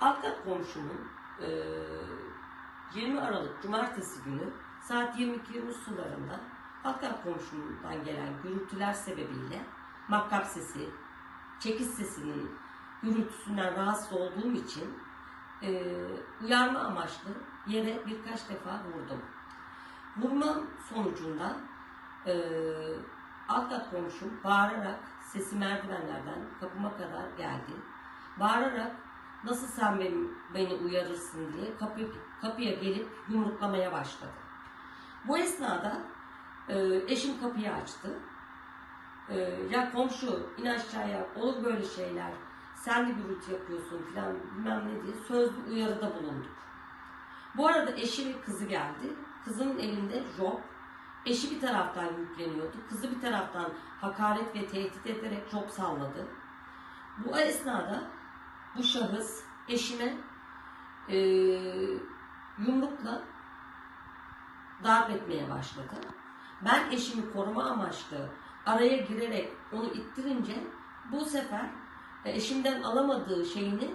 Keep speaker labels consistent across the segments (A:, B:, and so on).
A: Alt komşumun e, 20 Aralık Cumartesi günü saat 22.20 sularında alt kat komşumdan gelen gürültüler sebebiyle makkap sesi, çekiş sesinin gürültüsünden rahatsız olduğum için e, uyarma amaçlı yere birkaç defa vurdum. Vurmam sonucunda e, alt komşum bağırarak sesi merdivenlerden kapıma kadar geldi. Bağırarak nasıl sen beni, beni uyarırsın diye kapı, kapıya gelip yumruklamaya başladı. Bu esnada e, eşim kapıyı açtı. E, ya komşu in aşağıya olur böyle şeyler sen de gürültü yapıyorsun filan bilmem ne diye sözlü uyarıda bulunduk. Bu arada eşi ve kızı geldi. Kızının elinde job. Eşi bir taraftan yükleniyordu. Kızı bir taraftan hakaret ve tehdit ederek job salladı. Bu esnada bu şahıs eşime eee yumrukla darp etmeye başladı. Ben eşimi koruma amaçlı araya girerek onu ittirince bu sefer e, eşimden alamadığı şeyini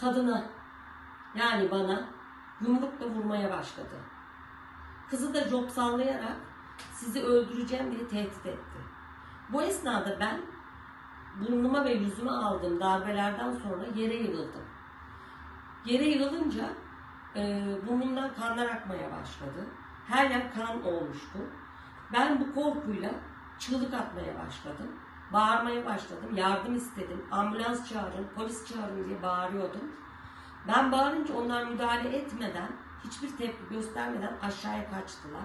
A: kadına yani bana yumrukla vurmaya başladı. Kızı da job sallayarak sizi öldüreceğim diye tehdit etti. Bu esnada ben burnuma ve yüzüme aldığım darbelerden sonra yere yığıldım. Yere yığılınca e, burnumdan kanlar akmaya başladı. Her yer kan olmuştu. Ben bu korkuyla çığlık atmaya başladım. Bağırmaya başladım. Yardım istedim. Ambulans çağırın, polis çağırın diye bağırıyordum. Ben bağırınca onlar müdahale etmeden, hiçbir tepki göstermeden aşağıya kaçtılar.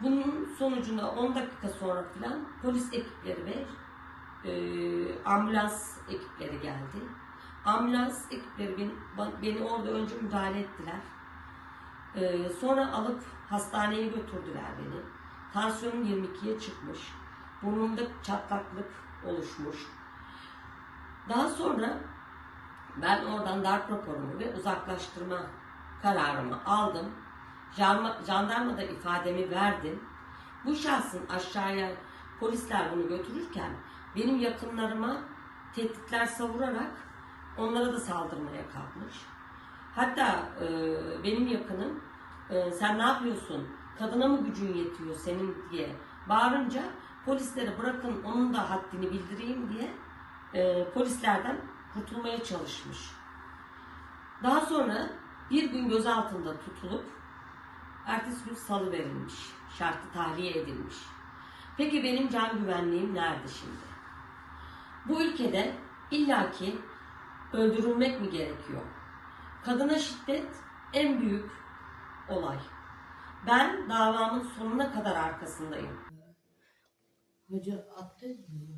A: Bunun sonucunda 10 dakika sonra falan polis ekipleri ve e, ambulans ekipleri geldi. Ambulans ekipleri beni, beni orada önce müdahale ettiler. E, sonra alıp hastaneye götürdüler beni. Tansiyonum 22'ye çıkmış. Burnumda çatlaklık oluşmuş. Daha sonra ben oradan darp raporumu ve uzaklaştırma kararımı aldım. Jandarma, jandarmada ifademi verdim. Bu şahsın aşağıya polisler bunu götürürken benim yakınlarıma tehditler savurarak onlara da saldırmaya kalkmış. Hatta e, benim yakınım e, sen ne yapıyorsun? Kadına mı gücün yetiyor senin diye bağırınca polislere bırakın onun da haddini bildireyim diye e, polislerden kurtulmaya çalışmış. Daha sonra bir gün gözaltında tutulup ertesi gün salı verilmiş. Şartı tahliye edilmiş. Peki benim can güvenliğim nerede şimdi? Bu ülkede illaki öldürülmek mi gerekiyor? Kadına şiddet en büyük olay. Ben davamın sonuna kadar arkasındayım.
B: Hoca attı mı?